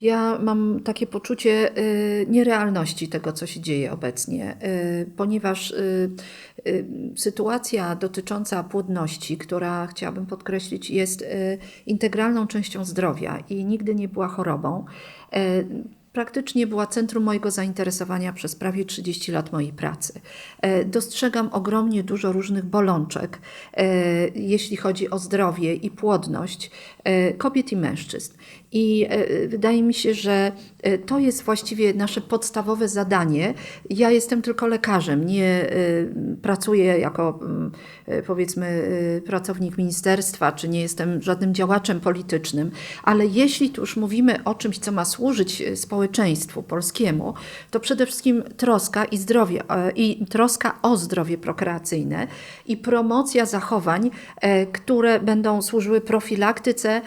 Ja mam takie poczucie y, nierealności tego, co się dzieje obecnie, y, ponieważ y, sytuacja dotycząca płodności, która chciałabym podkreślić, jest integralną częścią zdrowia i nigdy nie była chorobą. y, Praktycznie była centrum mojego zainteresowania przez prawie 30 lat mojej pracy. E, Dostrzegam ogromnie dużo różnych bolączek, e, jeśli chodzi o zdrowie i płodność e, kobiet i mężczyzn. I e, wydaje mi się, że e, to jest właściwie nasze podstawowe zadanie. Ja jestem tylko lekarzem, nie e, pracuję jako mm, powiedzmy pracownik ministerstwa, czy nie jestem żadnym działaczem politycznym, ale jeśli tu już mówimy o czymś, co ma służyć społeczeństwu polskiemu, to przede wszystkim troska i zdrowie, i troska o zdrowie prokreacyjne i promocja zachowań, które będą służyły profilaktyce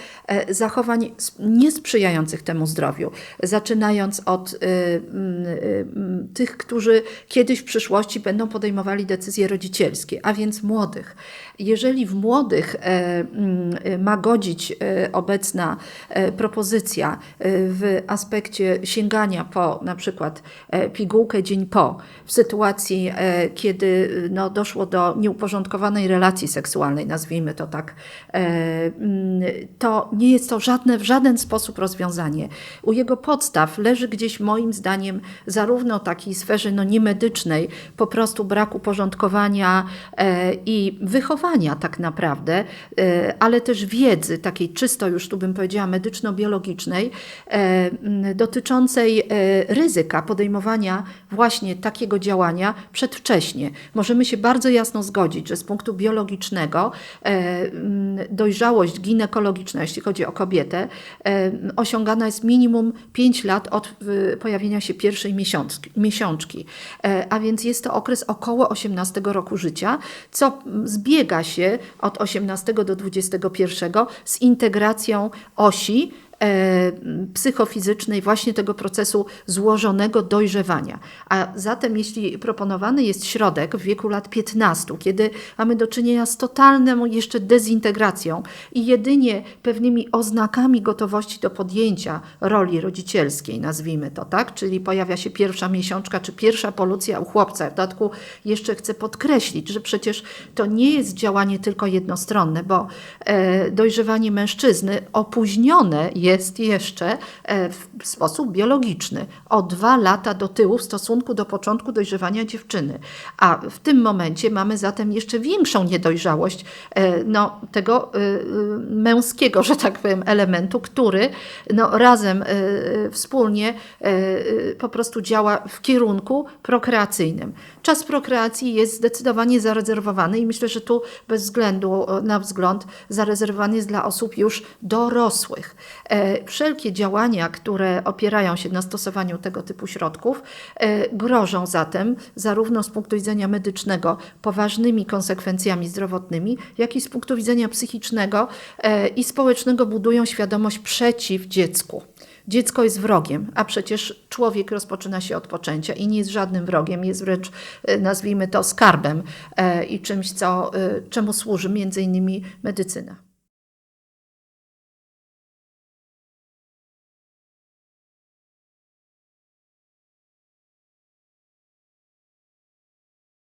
zachowań niesprzyjających temu zdrowiu, zaczynając od y, mm, y, mm, tych, którzy kiedyś w przyszłości będą podejmowali decyzje rodzicielskie, a więc młodych. Jeżeli w młodych e, mm, ma godzić e, obecna e, propozycja w aspekcie sięgania po na przykład pigułkę dzień po, w sytuacji, kiedy y, no, doszło do nieuporządkowanej relacji seksualnej, nazwijmy to tak, to nie jest to żadne, w żaden sposób rozwiązanie. U jego podstaw leży gdzieś moim zdaniem zarówno takiej sferze no, niemedycznej, po prostu brak uporządkowania e, i wychowania tak naprawdę, e, ale też wiedzy takiej czysto już tu bym powiedziała medyczno-biologicznej e, dotyczącej e, ryzyka podejmowania właśnie takiego działania przedwcześnie. Możemy się bardzo jasno zgodzić, że z punktu biologicznego e, dojrzałość ginekologiczna, jeśli chodzi o kobietę, e, osiągana jest minimum 5 lat od pojawienia się pierwszej miesiączki. E, A więc jest to okres około 18 roku życia, co zbiega się od 18 do 21 z integracją osi psychofizycznej właśnie tego procesu złożonego dojrzewania. A zatem jeśli proponowany jest środek w wieku lat 15, kiedy mamy do czynienia z totalną jeszcze dezintegracją i jedynie pewnymi oznakami gotowości do podjęcia roli rodzicielskiej, nazwijmy to tak, czyli pojawia się pierwsza miesiączka czy pierwsza polucja u chłopca. W dodatku jeszcze chcę podkreślić, że przecież to nie jest działanie tylko jednostronne, bo e, dojrzewanie mężczyzny opóźnione jest jeszcze e, w sposób biologiczny o dwa lata do tyłu w stosunku do początku dojrzewania dziewczyny. A w tym momencie mamy zatem jeszcze większą niedojrzałość e, no, tego e, męskiego, że tak powiem, elementu, który no, razem wspólnie po prostu działa w kierunku prokreacyjnym. Czas prokreacji jest zdecydowanie zarezerwowany i myślę, że tu bez względu na wzgląd zarezerwowany jest dla osób już dorosłych. Wszelkie działania, które opierają się na stosowaniu tego typu środków, e, grożą zatem zarówno z punktu widzenia medycznego poważnymi konsekwencjami zdrowotnymi, jak i z punktu widzenia psychicznego e, i społecznego budują świadomość przeciw dziecku. Dziecko jest wrogiem, a przecież człowiek rozpoczyna się od poczęcia i nie jest żadnym wrogiem, jest wręcz, e, nazwijmy to, skarbem i czymś, co, czemu służy między innymi medycyna.